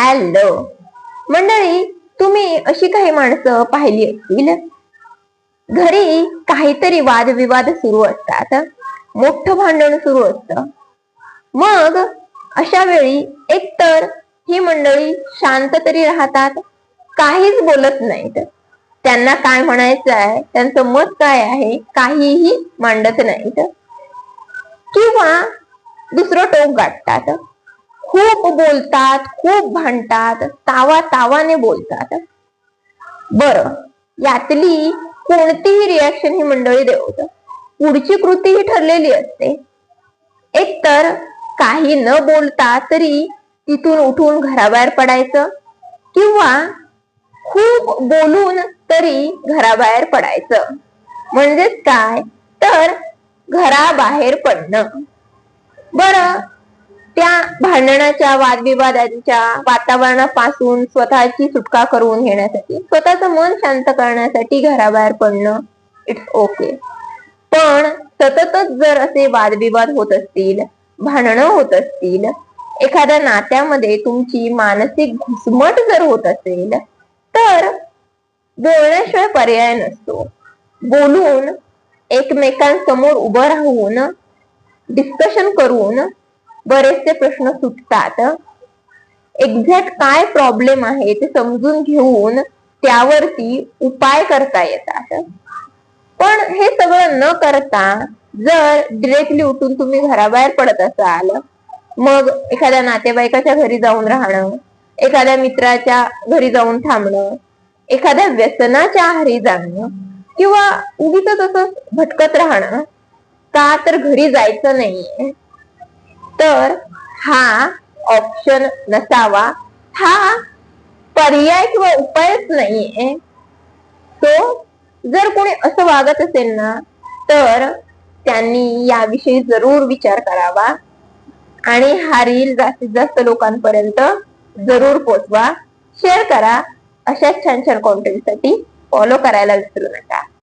Hello. मंडळी तुम्ही अशी काही माणसं पाहिली असतील? घरी काहीतरी वादविवाद सुरू असतात. मोठं भांडण सुरू असतं. मग अशा वेळी एकतर ही मंडळी शांत तरी राहतात काहीच बोलत नाहीत. त्यांना काय म्हणायचं आहे? त्यांचं मत काय आहे? काहीही मांडत नाहीत. किंवा दुसरं टोक गाठतात. खूप बोलतात खूप भांडतात तावा तावाने बोलतात. बर यातली कोणतीही रिॲक्शन ही मंडळी देवत पुढची कृती ही ठरलेली असते. एकतर काही न बोलता तरी तिथून उठून घराबाहेर पडायचं किंवा खूप बोलून तरी घराबाहेर पडायचं. म्हणजेच काय? तर घराबाहेर पडणं. बरं भांडणाच्या वादविवादांच्या वातावरणापासून स्वतःची सुटका करून घेण्यासाठी स्वतःचं मन शांत करण्यासाठी घराबाहेर पडणं इट्स ओके पण सततच जर असे वादविवाद होत असतील भांडणं होत असतील एखाद्या नात्यामध्ये तुमची मानसिक घुसमट जर होत असेल तर बोलण्याशिवाय पर्याय नसतो. बोलून एकमेकांसमोर उभं राहून डिस्कशन करून बरेचसे प्रश्न सुटतात. एक्झॅक्ट काय प्रॉब्लेम आहे ते समजून घेऊन त्यावरती उपाय करता येतात. पण हे सगळं न करता जर डिरेक्टली उठून तुम्ही घराबाहेर पडत असाल मग एखाद्या नातेवाईकाच्या घरी जाऊन राहणं एखाद्या मित्राच्या घरी जाऊन थांबणं एखाद्या व्यसनाच्या आहारी जाणं किंवा उगीच असं भटकत राहणं का तर घरी जायचं नाहीये. तर हा ऑप्शन नसावा. हा पर्याय किंवा उपायच नाहीये. तो जर कोणी असं वागत असेल ना तर त्यांनी याविषयी जरूर विचार करावा आणि हा रील जास्तीत जास्त लोकांपर्यंत जरूर पोचवा. शेअर करा. अशाच छान छान कॉन्टेंटसाठी फॉलो करायला विसरू नका.